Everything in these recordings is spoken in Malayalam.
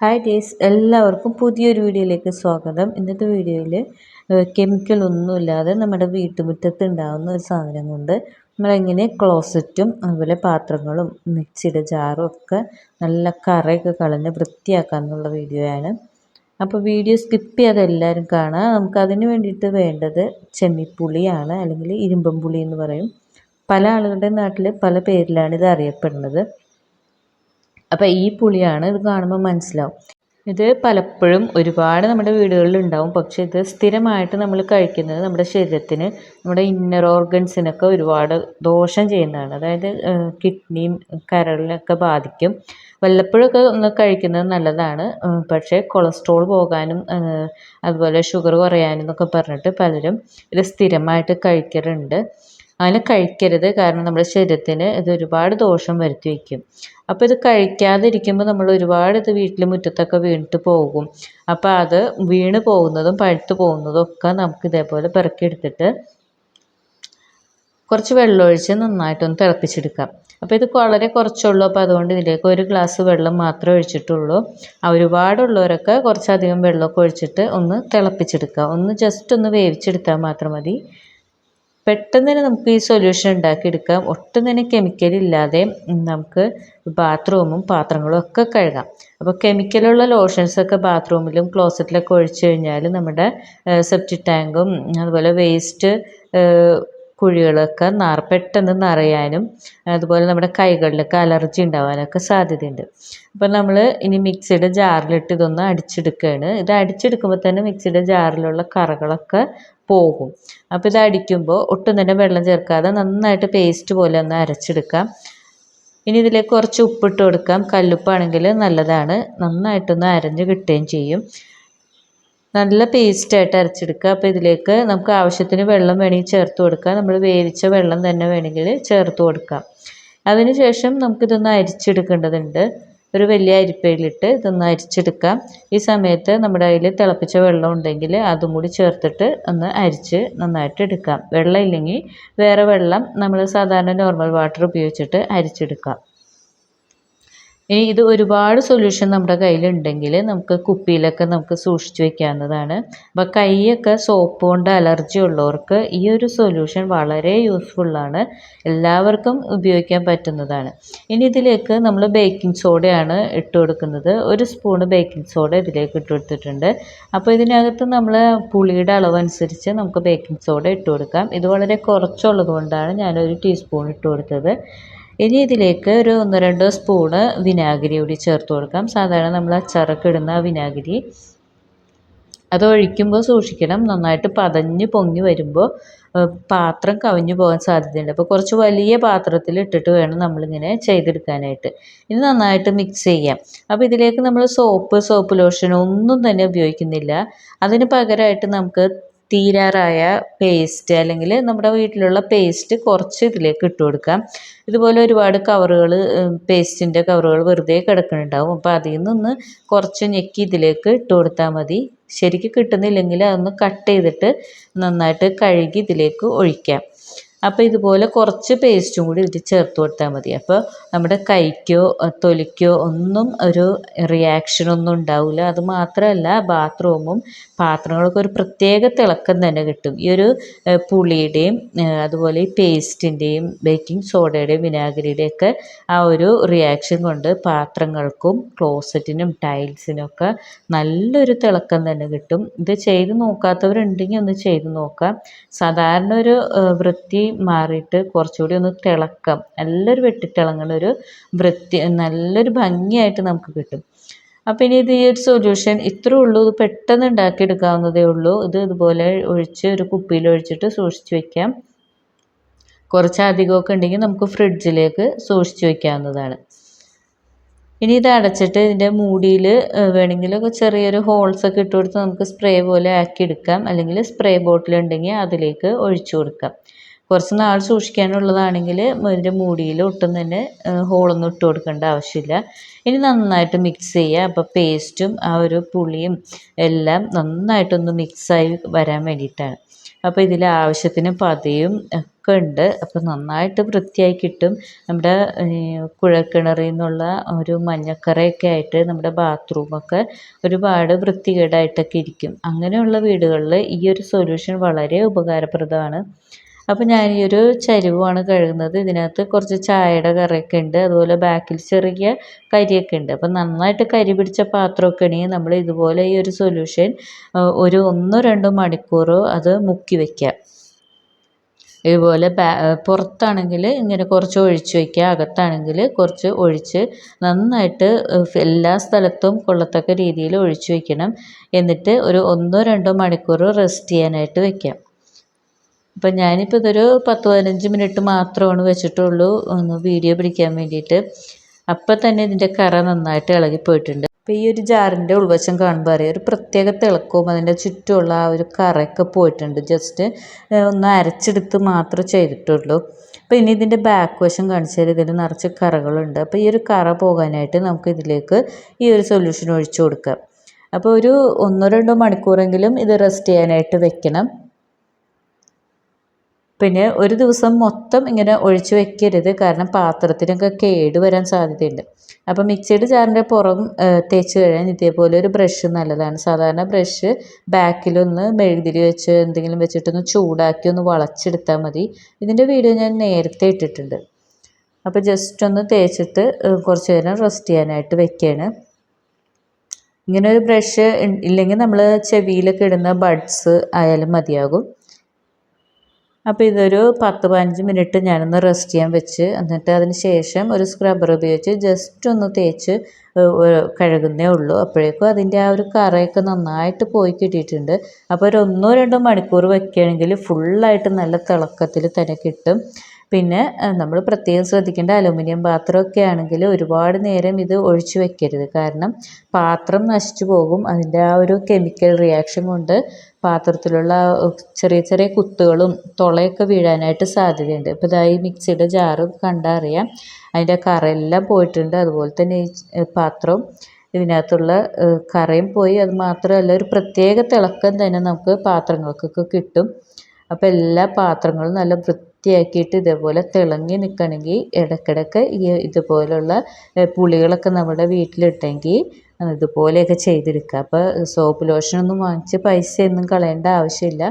ഹായ് ഡേസ് എല്ലാവർക്കും പുതിയൊരു വീഡിയോയിലേക്ക് സ്വാഗതം. ഇന്നത്തെ വീഡിയോയിൽ കെമിക്കൽ ഒന്നുമില്ലാതെ നമ്മുടെ വീട്ടുമുറ്റത്ത് ഉണ്ടാകുന്ന ഒരു സാധനം കൊണ്ട് നമ്മളെങ്ങനെ ക്ലോസറ്റും അതുപോലെ പാത്രങ്ങളും മിക്സിയുടെ ജാറും ഒക്കെ നല്ല കറയൊക്കെ കളഞ്ഞ് വൃത്തിയാക്കാമെന്നുള്ള വീഡിയോയാണ്. അപ്പോൾ വീഡിയോ സ്കിപ്പ് ചെയ്യാതെ എല്ലാവരും കാണാം. നമുക്ക് അതിന് വേണ്ടിയിട്ട് വേണ്ടത് ചെമ്മിപ്പുളിയാണ് അല്ലെങ്കിൽ ഇരുമ്പം പുളി എന്ന് പറയും. പല ആളുകളുടെ നാട്ടിൽ പല പേരിലാണ് ഇത് അറിയപ്പെടുന്നത്. അപ്പോൾ ഈ പുളിയാണ് ഇത് കാണുമ്പോൾ മനസ്സിലാവും. ഇത് പലപ്പോഴും ഒരുപാട് നമ്മുടെ വീടുകളിൽ ഉണ്ടാവും പക്ഷേ ഇത് സ്ഥിരമായിട്ട് നമ്മൾ കഴിക്കുന്നത് നമ്മുടെ ശരീരത്തിന് നമ്മുടെ ഇന്നർ ഓർഗൻസിനൊക്കെ ഒരുപാട് ദോഷം ചെയ്യുന്നതാണ്. അതായത് കിഡ്നിയും കരളിനൊക്കെ ബാധിക്കും. വല്ലപ്പോഴൊക്കെ ഒന്ന് കഴിക്കുന്നത് നല്ലതാണ്. പക്ഷേ കൊളസ്ട്രോൾ പോകാനും അതുപോലെ ഷുഗർ കുറയാനും എന്നൊക്കെ പറഞ്ഞിട്ട് പലരും ഇത് സ്ഥിരമായിട്ട് കഴിക്കാറുണ്ട് അങ്ങനെ കഴിക്കരുത്. കാരണം നമ്മുടെ ശരീരത്തിന് ഇത് ഒരുപാട് ദോഷം വരുത്തി വയ്ക്കും. അപ്പോൾ ഇത് കഴിക്കാതിരിക്കുമ്പോൾ നമ്മൾ ഒരുപാട് ഇത് വീട്ടിൽ മുറ്റത്തൊക്കെ വീണിട്ട് പോകും. അപ്പോൾ അത് വീണ് പോകുന്നതും പഴുത്ത് പോകുന്നതും ഒക്കെ നമുക്ക് ഇതേപോലെ പെറുക്കിയെടുത്തിട്ട് കുറച്ച് വെള്ളമൊഴിച്ച് നന്നായിട്ടൊന്ന് തിളപ്പിച്ചെടുക്കാം. അപ്പോൾ ഇത് വളരെ കുറച്ചുള്ളൂ. അപ്പോൾ അതുകൊണ്ട് ഇതിലേക്ക് ഒരു ഗ്ലാസ് വെള്ളം മാത്രമേ ഒഴിച്ചിട്ടുള്ളൂ. ഒരുപാടുള്ളവരൊക്കെ കുറച്ചധികം വെള്ളമൊക്കെ ഒഴിച്ചിട്ട് ഒന്ന് തിളപ്പിച്ചെടുക്കുക. ഒന്ന് ജസ്റ്റ് ഒന്ന് വേവിച്ചെടുത്താൽ മാത്രം മതി. പെട്ടെന്ന് തന്നെ നമുക്ക് ഈ സൊല്യൂഷൻ ഉണ്ടാക്കിയെടുക്കാം. ഒട്ടും തന്നെ കെമിക്കൽ ഇല്ലാതെ നമുക്ക് ബാത്റൂമും പാത്രങ്ങളും ഒക്കെ കഴുകാം. അപ്പോൾ കെമിക്കലുള്ള ലോഷൻസൊക്കെ ബാത്റൂമിലും ക്ലോസറ്റിലൊക്കെ ഒഴിച്ചു കഴിഞ്ഞാൽ നമ്മുടെ സെപ്റ്റിക് ടാങ്കും അതുപോലെ വേസ്റ്റ് കുഴികളൊക്കെ നാറ പെട്ടെന്ന് നിറയാനും അതുപോലെ നമ്മുടെ കൈകളിലൊക്കെ അലർജി ഉണ്ടാവാനൊക്കെ സാധ്യതയുണ്ട്. അപ്പോൾ നമ്മൾ ഇനി മിക്സിയുടെ ജാറിലിട്ട് ഇതൊന്ന് അടിച്ചെടുക്കുകയാണ് ഇത് അടിച്ചെടുക്കുമ്പോൾ തന്നെ മിക്സിയുടെ ജാറിലുള്ള കറകളൊക്കെ പോകും. അപ്പോൾ ഇത് അടിക്കുമ്പോൾ ഒട്ടും തന്നെ വെള്ളം ചേർക്കാതെ നന്നായിട്ട് പേസ്റ്റ് പോലെ ഒന്ന് അരച്ചെടുക്കാം. ഇനി ഇതിലേക്ക് കുറച്ച് ഉപ്പിട്ട് കൊടുക്കാം. കല്ലുപ്പാണെങ്കിൽ നല്ലതാണ്. നന്നായിട്ടൊന്ന് അരഞ്ഞ് കിട്ടുകയും ചെയ്യും. നല്ല പേസ്റ്റായിട്ട് അരച്ചെടുക്കുക. അപ്പോൾ ഇതിലേക്ക് നമുക്ക് ആവശ്യത്തിന് വെള്ളം വേണമെങ്കിൽ ചേർത്ത് കൊടുക്കാം. നമ്മൾ വേവിച്ച വെള്ളം തന്നെ വേണമെങ്കിൽ ചേർത്ത് കൊടുക്കാം. അതിനുശേഷം നമുക്കിതൊന്ന് അരിച്ചെടുക്കേണ്ടതുണ്ട്. ഒരു വലിയ അരിപ്പയിലിട്ട് ഇതൊന്ന് അരിച്ചെടുക്കാം ഈ സമയത്ത് നമ്മുടെ കയ്യിൽ തിളപ്പിച്ച വെള്ളം ഉണ്ടെങ്കിൽ അതും കൂടി ചേർത്തിട്ട് ഒന്ന് അരിച്ച് നന്നായിട്ട് എടുക്കാം വെള്ളം ഇല്ലെങ്കിൽ വേറെ വെള്ളം നമ്മൾ സാധാരണ നോർമൽ വാട്ടർ ഉപയോഗിച്ചിട്ട് അരിച്ചെടുക്കാം ഇനി ഇത് ഒരുപാട് സൊല്യൂഷൻ നമ്മുടെ കയ്യിലുണ്ടെങ്കിൽ നമുക്ക് കുപ്പിയിലൊക്കെ നമുക്ക് സൂക്ഷിച്ചു വെക്കാവുന്നതാണ്. അപ്പോൾ കൈയൊക്കെ സോപ്പ് കൊണ്ട് അലർജി ഉള്ളവർക്ക് ഈ ഒരു സൊല്യൂഷൻ വളരെ യൂസ്ഫുള്ളാണ് എല്ലാവർക്കും ഉപയോഗിക്കാൻ പറ്റുന്നതാണ്. ഇനി ഇതിലേക്ക് നമ്മൾ ബേക്കിംഗ് സോഡയാണ് ഇട്ട് കൊടുക്കുന്നത്. ഒരു സ്പൂണ് ബേക്കിംഗ് സോഡ ഇതിലേക്ക് ഇട്ട് കൊടുത്തിട്ടുണ്ട്. അപ്പോൾ ഇതിനകത്ത് നമ്മൾ പുളിയുടെ അളവനുസരിച്ച് നമുക്ക് ബേക്കിംഗ് സോഡ ഇട്ട് കൊടുക്കാം. ഇത് വളരെ കുറച്ചുള്ളത് കൊണ്ടാണ് ഞാനൊരു ടീസ്പൂൺ ഇട്ട് കൊടുത്തത്. ഇനി ഇതിലേക്ക് ഒരു ഒന്ന് രണ്ട് സ്പൂണ് വിനാഗിരി കൂടി ചേർത്ത് കൊടുക്കാം. സാധാരണ നമ്മൾ അച്ചാറൊക്കെ ഇടുന്ന വിനാഗിരി. അത് ഒഴിക്കുമ്പോൾ സൂക്ഷിക്കണം. നന്നായിട്ട് പതഞ്ഞ് പൊങ്ങി വരുമ്പോൾ പാത്രം കവിഞ്ഞു പോകാൻ സാധ്യതയുണ്ട്. അപ്പോൾ കുറച്ച് വലിയ പാത്രത്തിൽ ഇട്ടിട്ട് വേണം നമ്മളിങ്ങനെ ചെയ്തെടുക്കാനായിട്ട്. ഇത് നന്നായിട്ട് മിക്സ് ചെയ്യാം. അപ്പോൾ ഇതിലേക്ക് നമ്മൾ സോപ്പ് സോപ്പ് ലോഷൻ ഒന്നും തന്നെ ഉപയോഗിക്കുന്നില്ല. അതിന് പകരമായിട്ട് നമുക്ക് തീരാറായ പേസ്റ്റ് അല്ലെങ്കിൽ നമ്മുടെ വീട്ടിലുള്ള പേസ്റ്റ് കുറച്ച് ഇതിലേക്ക് ഇട്ട് കൊടുക്കാം ഇതുപോലെ ഒരുപാട് കവറുകൾ പേസ്റ്റിന്റെ കവറുകൾ വെറുതെ കിടക്കുന്നുണ്ടാവും. അപ്പോൾ അതിൽ നിന്നൊന്ന് കുറച്ച് ഞെക്കി ഇതിലേക്ക് ഇട്ട് കൊടുത്താൽ മതി. ശരിക്ക് കിട്ടുന്നില്ലെങ്കിൽ അതൊന്ന് കട്ട് ചെയ്തിട്ട് നന്നായിട്ട് കഴുകി ഇതിലേക്ക് ഒഴിക്കാം. അപ്പോൾ ഇതുപോലെ കുറച്ച് പേസ്റ്റും കൂടി ഇതിൽ ചേർത്ത് കൊടുത്താൽ മതി. അപ്പോൾ നമ്മുടെ കൈക്കോ തൊലിക്കോ ഒന്നും ഒരു റിയാക്ഷൻ ഒന്നും ഉണ്ടാവില്ല അത് മാത്രമല്ല ബാത്റൂമും പാത്രങ്ങളൊക്കെ ഒരു പ്രത്യേക തിളക്കം തന്നെ കിട്ടും. ഈ ഒരു പുളിയുടെയും അതുപോലെ ഈ പേസ്റ്റിന്റെയും ബേക്കിംഗ് സോഡയുടെയും വിനാഗിരിയുടെയും ഒക്കെ ആ ഒരു റിയാക്ഷൻ കൊണ്ട് പാത്രങ്ങൾക്കും ക്ലോസറ്റിനും ടൈൽസിനും ഒക്കെ നല്ലൊരു തിളക്കം തന്നെ കിട്ടും. ഇത് ചെയ്ത് നോക്കാത്തവരുണ്ടെങ്കിൽ ഒന്ന് ചെയ്ത് നോക്കാം. സാധാരണ ഒരു വൃത്തി മാറിയിട്ട് കുറച്ചുകൂടി ഒന്ന് തിളക്കം. നല്ലൊരു വെട്ടിത്തിളങ്ങുന്ന ഒരു വൃത്തി നല്ലൊരു ഭംഗിയായിട്ട് നമുക്ക് കിട്ടും. അപ്പോൾ ഇനി ഇത് ഈ ഒരു സൊല്യൂഷൻ ഇത്രേ ഉള്ളൂ. ഇത് പെട്ടെന്ന് ഉണ്ടാക്കിയെടുക്കാവുന്നതേ ഉള്ളൂ. ഇത് ഇതുപോലെ ഒഴിച്ച് ഒരു കുപ്പിയിൽ ഒഴിച്ചിട്ട് സൂക്ഷിച്ച് വയ്ക്കാം കുറച്ച് അധികമൊക്കെ ഉണ്ടെങ്കിൽ നമുക്ക് ഫ്രിഡ്ജിലേക്ക് സൂക്ഷിച്ച് വയ്ക്കാവുന്നതാണ് ഇനി ഇത് അടച്ചിട്ട് ഇതിന്റെ മൂടിയിൽ വേണമെങ്കിൽ ചെറിയൊരു ഹോൾസൊക്കെ ഇട്ട് കൊടുത്ത് നമുക്ക് സ്പ്രേ പോലെ ആക്കി എടുക്കാം അല്ലെങ്കിൽ സ്പ്രേ ബോട്ടിൽ ഉണ്ടെങ്കിൽ അതിലേക്ക് ഒഴിച്ചു കൊടുക്കാം. കുറച്ച് നാൾ സൂക്ഷിക്കാനുള്ളതാണെങ്കിൽ ഇതിന്റെ മൂടിയിൽ ഒട്ടും തന്നെ ഹോളൊന്നും ഇട്ട് കൊടുക്കേണ്ട ആവശ്യമില്ല. ഇനി നന്നായിട്ട് മിക്സ് ചെയ്യുക. അപ്പോൾ പേസ്റ്റും ആ ഒരു പുളിയും എല്ലാം നന്നായിട്ടൊന്ന് മിക്സായി വരാൻ വേണ്ടിയിട്ടാണ്. അപ്പോൾ ഇതിൽ ആവശ്യത്തിന് പതയും ഒക്കെ ഉണ്ട്. അപ്പോൾ നന്നായിട്ട് വൃത്തിയായി കിട്ടും. നമ്മുടെ കുഴൽക്കിണറിൽ നിന്നുള്ള ഒരു മഞ്ഞക്കറയൊക്കെ ആയിട്ട് നമ്മുടെ ബാത്റൂമൊക്കെ ഒരുപാട് വൃത്തികേടായിട്ടൊക്കെ ഇരിക്കും. അങ്ങനെയുള്ള വീടുകളിൽ ഈ ഒരു സൊല്യൂഷൻ വളരെ ഉപകാരപ്രദമാണ്. അപ്പോൾ ഞാൻ ഈ ഒരു ചരുവമാണ് കഴുകുന്നത്. ഇതിനകത്ത് കുറച്ച് ചായയുടെ കറയൊക്കെ ഉണ്ട്. അതുപോലെ ബാക്കിൽ ചെറിയ കരിയൊക്കെ ഉണ്ട്. അപ്പോൾ നന്നായിട്ട് കരി പിടിച്ച പാത്രമൊക്കെ ആണെങ്കിൽ നമ്മൾ ഇതുപോലെ ഈ ഒരു സൊല്യൂഷൻ ഒരു ഒന്നോ രണ്ടോ മണിക്കൂറോ അത് മുക്കി വയ്ക്കുക ഇതുപോലെ പുറത്താണെങ്കിൽ ഇങ്ങനെ കുറച്ച് ഒഴിച്ച് വയ്ക്കുക അകത്താണെങ്കിൽ കുറച്ച് ഒഴിച്ച് നന്നായിട്ട് എല്ലാ സ്ഥലത്തും കൊള്ളത്തക്ക രീതിയിൽ ഒഴിച്ച് വയ്ക്കണം എന്നിട്ട് ഒരു ഒന്നോ രണ്ടോ മണിക്കൂർ റെസ്റ്റ് ചെയ്യാനായിട്ട് വയ്ക്കാം അപ്പം ഞാനിപ്പോൾ ഇതൊരു പത്ത് പതിനഞ്ച് മിനിറ്റ് മാത്രമാണ് വെച്ചിട്ടുള്ളൂ. ഒന്ന് വീഡിയോ പിടിക്കാൻ വേണ്ടിയിട്ട്. അപ്പം തന്നെ ഇതിന്റെ കറ നന്നായിട്ട് ഇളകിപ്പോയിട്ടുണ്ട് അപ്പോൾ ഈ ഒരു ജാറിന്റെ ഉൾവശം കാണുമ്പോൾ അറിയാം. ഒരു പ്രത്യേക തിളക്കവും അതിന്റെ ചുറ്റുമുള്ള ആ ഒരു കറയൊക്കെ പോയിട്ടുണ്ട്. ജസ്റ്റ് ഒന്ന് അരച്ചെടുത്ത് മാത്രമേ ചെയ്തിട്ടുള്ളൂ. അപ്പോൾ ഇനി ഇതിന്റെ ബാക്ക് വശം കാണിച്ചാൽ ഇതിൽ നിറച്ച് കറകളുണ്ട്. അപ്പോൾ ഈ ഒരു കറ പോകാനായിട്ട് നമുക്ക് ഇതിലേക്ക് ഈ ഒരു സൊല്യൂഷൻ ഒഴിച്ചു കൊടുക്കാം. അപ്പോൾ ഒരു ഒന്നോ രണ്ടോ മണിക്കൂറെങ്കിലും ഇത് റെസ്റ്റ് ചെയ്യാനായിട്ട് വെക്കണം. പിന്നെ ഒരു ദിവസം മൊത്തം ഇങ്ങനെ ഒഴിച്ചു വെക്കരുത്. കാരണം പാത്രത്തിനൊക്കെ കേട് വരാൻ സാധ്യതയുണ്ട്. അപ്പോൾ മിക്സിയുടെ ജാറിന്റെ പുറം തേച്ച് കഴിഞ്ഞാൽ ഇതേപോലെ ഒരു ബ്രഷ് നല്ലതാണ്. സാധാരണ ബ്രഷ് ബാക്കിലൊന്ന് മെഴുകുതിരി വെച്ച് എന്തെങ്കിലും വെച്ചിട്ടൊന്ന് ചൂടാക്കി ഒന്ന് വളച്ചെടുത്താൽ മതി. ഇതിന്റെ വീഡിയോ ഞാൻ നേരത്തെ ഇട്ടിട്ടുണ്ട്. അപ്പോൾ ജസ്റ്റ് ഒന്ന് തേച്ചിട്ട് കുറച്ച് നേരം റെസ്റ്റ് ചെയ്യാനായിട്ട് വെക്കുകയാണ് ഇങ്ങനെ ഒരു ബ്രഷ് ഇല്ലെങ്കിൽ നമ്മൾ ചെവിയിലൊക്കെ ഇടുന്ന ബഡ്സ് ആയാലും മതിയാകും. അപ്പോൾ ഇതൊരു പത്ത് പതിനഞ്ച് മിനിറ്റ് ഞാനൊന്ന് റെസ്റ്റ് ചെയ്യാൻ വെച്ച് എന്നിട്ട് അതിന് ശേഷം ഒരു സ്ക്രബ്ബർ ഉപയോഗിച്ച് ജസ്റ്റ് ഒന്ന് തേച്ച് കഴുകുന്നേ ഉള്ളൂ. അപ്പോഴേക്കും അതിന്റെ ആ ഒരു കറയൊക്കെ നന്നായിട്ട് പോയി കിട്ടിയിട്ടുണ്ട്. അപ്പോൾ ഒരു ഒന്നോ രണ്ടോ മണിക്കൂർ വയ്ക്കുകയാണെങ്കിൽ ഫുള്ളായിട്ട് നല്ല തിളക്കത്തിൽ തന്നെ കിട്ടും. പിന്നെ നമ്മൾ പ്രത്യേകം ശ്രദ്ധിക്കേണ്ട അലുമിനിയം പാത്രമൊക്കെ ആണെങ്കിൽ ഒരുപാട് നേരം ഇത് ഒഴിച്ചു വെക്കരുത്. കാരണം പാത്രം നശിച്ചു പോകും. അതിന്റെ ആ ഒരു കെമിക്കൽ റിയാക്ഷൻ കൊണ്ട് പാത്രത്തിലുള്ള ചെറിയ ചെറിയ കുത്തുകളും തുളയൊക്കെ വീഴാനായിട്ട് സാധ്യതയുണ്ട്. ഇപ്പോൾ ഇതായി മിക്സിയുടെ ജാറ് അറിയാം അതിന്റെ കറയെല്ലാം പോയിട്ടുണ്ട്. അതുപോലെ തന്നെ ഈ പാത്രം ഇതിനകത്തുള്ള കറയും പോയി. അത് മാത്രമല്ല ഒരു പ്രത്യേക തിളക്കം തന്നെ നമുക്ക് പാത്രങ്ങൾക്കൊക്കെ കിട്ടും. അപ്പോൾ എല്ലാ പാത്രങ്ങളും നല്ല വൃത്തിയാക്കിയിട്ട് ഇതേപോലെ തിളങ്ങി നിൽക്കണമെങ്കിൽ ഇടയ്ക്കിടയ്ക്ക് ഈ ഇതുപോലുള്ള പുളികളൊക്കെ നമ്മുടെ വീട്ടിലിട്ടെങ്കിൽ ഇതുപോലെയൊക്കെ ചെയ്തെടുക്കുക. അപ്പോൾ സോപ്പ് ലോഷനൊന്നും വാങ്ങിച്ച് പൈസയൊന്നും കളയേണ്ട ആവശ്യമില്ല.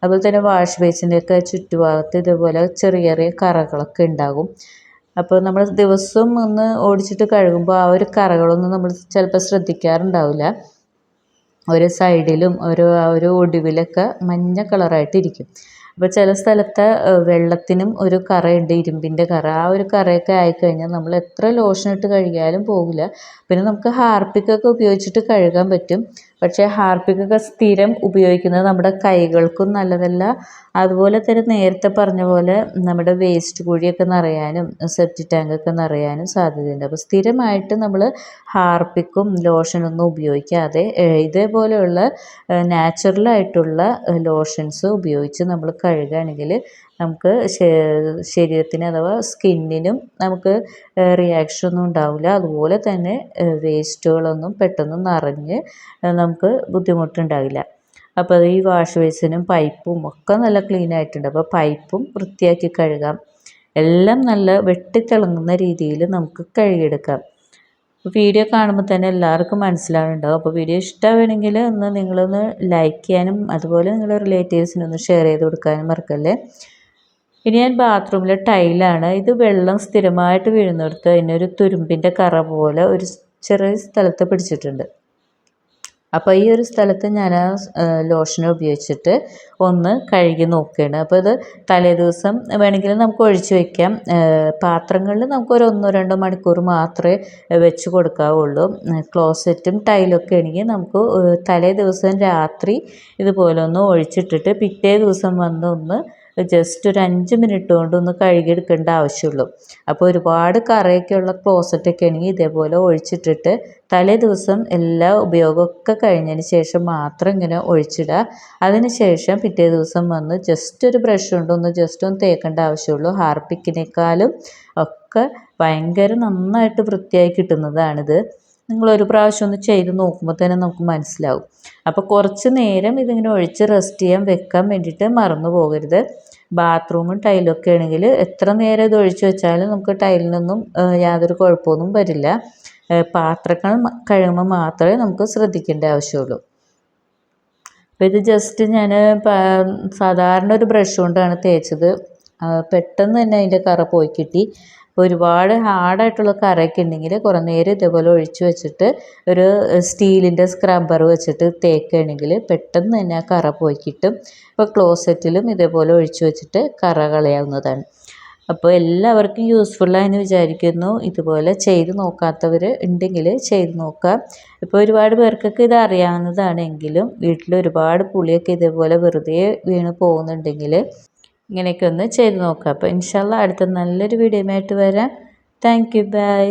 അതുപോലെ തന്നെ വാഷ് ബേസിന്റെയൊക്കെ ചുറ്റുഭാഗത്ത് ഇതുപോലെ ചെറിയ ചെറിയ കറകളൊക്കെ ഉണ്ടാകും. അപ്പോൾ നമ്മൾ ദിവസവും ഒന്ന് ഓടിച്ചിട്ട് കഴുകുമ്പോൾ ആ ഒരു കറകളൊന്നും നമ്മൾ ചിലപ്പോൾ ശ്രദ്ധിക്കാറുണ്ടാവില്ല. ഒരു സൈഡിലും ഒരു ആ ഒരു ഒടുവിലൊക്കെ മഞ്ഞ കളറായിട്ടിരിക്കും. അപ്പോൾ ചില സ്ഥലത്തെ വെള്ളത്തിനും ഒരു കറയുണ്ട് ഇരുമ്പിന്റെ കറ. ആ ഒരു കറയൊക്കെ ആയിക്കഴിഞ്ഞാൽ നമ്മൾ എത്ര ലോഷൻ ഇട്ട് കഴുകിയാലും പോകില്ല. പിന്നെ നമുക്ക് ഹാർപ്പിക്കൊക്കെ ഉപയോഗിച്ചിട്ട് കഴുകാൻ പറ്റും. പക്ഷേ ഹാർപ്പിക്കൊക്കെ സ്ഥിരം ഉപയോഗിക്കുന്നത് നമ്മുടെ കൈകൾക്കും നല്ലതല്ല. അതുപോലെ തന്നെ നേരത്തെ പറഞ്ഞ പോലെ നമ്മുടെ വേസ്റ്റ് കുഴിയൊക്കെ നിറയാനും സെപ്റ്റി ടാങ്കൊക്കെ നിറയാനും സാധ്യതയുണ്ട്. അപ്പോൾ സ്ഥിരമായിട്ട് നമ്മൾ ഹാർപ്പിക്കും ലോഷനൊന്നും ഉപയോഗിക്കാതെ ഇതേപോലെയുള്ള നാച്ചുറലായിട്ടുള്ള ലോഷൻസ് ഉപയോഗിച്ച് നമ്മൾ കഴുകുകയാണെങ്കിൽ നമുക്ക് ശരീരത്തിന് അഥവാ സ്കിന്നിനും നമുക്ക് റിയാക്ഷൻ ഒന്നും ഉണ്ടാവില്ല. അതുപോലെ തന്നെ വേസ്റ്റുകളൊന്നും പെട്ടെന്ന് നിറഞ്ഞ് നമുക്ക് ബുദ്ധിമുട്ടുണ്ടാവില്ല അപ്പോൾ ഈ വാഷ് ബേസിനും പൈപ്പും ഒക്കെ നല്ല ക്ലീൻ ആയിട്ടുണ്ട്. അപ്പോൾ പൈപ്പും വൃത്തിയാക്കി കഴുകാം. എല്ലാം നല്ല വെട്ടിത്തിളങ്ങുന്ന രീതിയിൽ നമുക്ക് കഴുകിയെടുക്കാം. വീഡിയോ കാണുമ്പോൾ തന്നെ എല്ലാവർക്കും മനസ്സിലാവുന്നുണ്ടാവും. അപ്പോൾ വീഡിയോ ഇഷ്ടമാണെങ്കിൽ ഒന്ന് നിങ്ങളൊന്ന് ലൈക്ക് ചെയ്യാനും അതുപോലെ നിങ്ങളുടെ റിലേറ്റീവ്സിനൊന്ന് ഷെയർ ചെയ്ത് കൊടുക്കാനും മറക്കല്ലേ? ഇനി ഞാൻ ബാത്റൂമിലെ ടൈലാണ്. ഇത് വെള്ളം സ്ഥിരമായിട്ട് വീഴുന്നിടത്ത് അതിനൊരു തുരുമ്പിന്റെ കറ പോലെ ഒരു ചെറിയ സ്ഥലത്ത് പിടിച്ചിട്ടുണ്ട്. അപ്പോൾ ഈ ഒരു സ്ഥലത്ത് ഞാൻ ആ ലോഷൻ ഉപയോഗിച്ചിട്ട് ഒന്ന് കഴുകി നോക്കുകയാണ്. അപ്പോൾ ഇത് തലേ ദിവസം വേണമെങ്കിൽ നമുക്ക് ഒഴിച്ചു വയ്ക്കാം പാത്രങ്ങളിൽ നമുക്ക് ഒരു ഒന്നോ രണ്ടോ മണിക്കൂർ മാത്രമേ വെച്ച് കൊടുക്കാവുള്ളൂ. ക്ലോസറ്റും ടൈലൊക്കെ ആണെങ്കിൽ നമുക്ക് തലേ ദിവസം രാത്രി ഇതുപോലെ ഒന്ന് ഒഴിച്ചിട്ടിട്ട് പിറ്റേ ദിവസം വന്ന് ഒന്ന് ജസ്റ്റ് ഒരു അഞ്ച് മിനിറ്റ് കൊണ്ട് ഒന്ന് കഴുകിയെടുക്കേണ്ട ആവശ്യമുള്ളൂ. അപ്പോൾ ഒരുപാട് കറയൊക്കെയുള്ള ക്ലോസറ്റൊക്കെ ആണെങ്കിൽ ഇതേപോലെ ഒഴിച്ചിട്ടിട്ട് തലേ ദിവസം എല്ലാ ഉപയോഗമൊക്കെ കഴിഞ്ഞതിന് ശേഷം മാത്രം ഇങ്ങനെ ഒഴിച്ചിടുക. അതിന് ശേഷം പിറ്റേ ദിവസം വന്ന് ജസ്റ്റ് ഒരു ബ്രഷ് കൊണ്ട് ഒന്ന് ജസ്റ്റ് ഒന്ന് തേക്കേണ്ട ആവശ്യമുള്ളൂ. ഹാർപ്പിക്കിനേക്കാളും ഒക്കെ ഭയങ്കര നന്നായിട്ട് വൃത്തിയായി കിട്ടുന്നതാണിത്. നിങ്ങളൊരു പ്രാവശ്യം ഒന്ന് ചെയ്ത് നോക്കുമ്പോൾ തന്നെ നമുക്ക് മനസ്സിലാവും. അപ്പോൾ കുറച്ച് നേരം ഇതിങ്ങനെ ഒഴിച്ച് റെസ്റ്റ് ചെയ്യാൻ വെക്കാൻ വേണ്ടിയിട്ട് മറന്നു പോകരുത്. ബാത്റൂമും ഒക്കെ ആണെങ്കിൽ എത്ര നേരം ഇത് ഒഴിച്ച് വെച്ചാലും നമുക്ക് ടൈലിനൊന്നും യാതൊരു കുഴപ്പമൊന്നും വരില്ല. പാത്രങ്ങൾ കഴുകുമ്പോൾ മാത്രമേ നമുക്ക് ശ്രദ്ധിക്കേണ്ട ആവശ്യമുള്ളൂ. അപ്പോൾ ഇത് ജസ്റ്റ് ഞാൻ സാധാരണ ഒരു ബ്രഷ് കൊണ്ടാണ് തേച്ചത്. പെട്ടെന്ന് തന്നെ അതിന്റെ കറ പോയി കിട്ടി. ഒരുപാട് ഹാർഡായിട്ടുള്ള കറയൊക്കെ ഉണ്ടെങ്കിൽ കുറേ നേരം ഇതേപോലെ ഒഴിച്ച് വെച്ചിട്ട് ഒരു സ്റ്റീലിന്റെ സ്ക്രബ്ബർ വെച്ചിട്ട് തേക്കുകയാണെങ്കിൽ പെട്ടെന്ന് തന്നെ ആ കറ പോയി കിട്ടും ഇപ്പോൾ ക്ലോസറ്റിലും ഇതേപോലെ ഒഴിച്ച് വെച്ചിട്ട് കറ കളയാവുന്നതാണ്. അപ്പോൾ എല്ലാവർക്കും യൂസ്ഫുള്ളായെന്ന് വിചാരിക്കുന്നു. ഇതുപോലെ ചെയ്ത് നോക്കാത്തവർ ഉണ്ടെങ്കിൽ ചെയ്ത് നോക്കാം. ഇപ്പോൾ ഒരുപാട് പേർക്കൊക്കെ ഇത് അറിയാവുന്നതാണെങ്കിലും വീട്ടിൽ ഒരുപാട് പുളിയൊക്കെ ഇതേപോലെ വെറുതെ വീണ് പോകുന്നുണ്ടെങ്കിൽ ഇങ്ങനെയൊക്കെ ഒന്ന് ചെയ്ത് നോക്കുക അപ്പോൾ ഇൻഷാല്ല അടുത്ത നല്ലൊരു വീഡിയോയുമായിട്ട് വരാം. Thank you by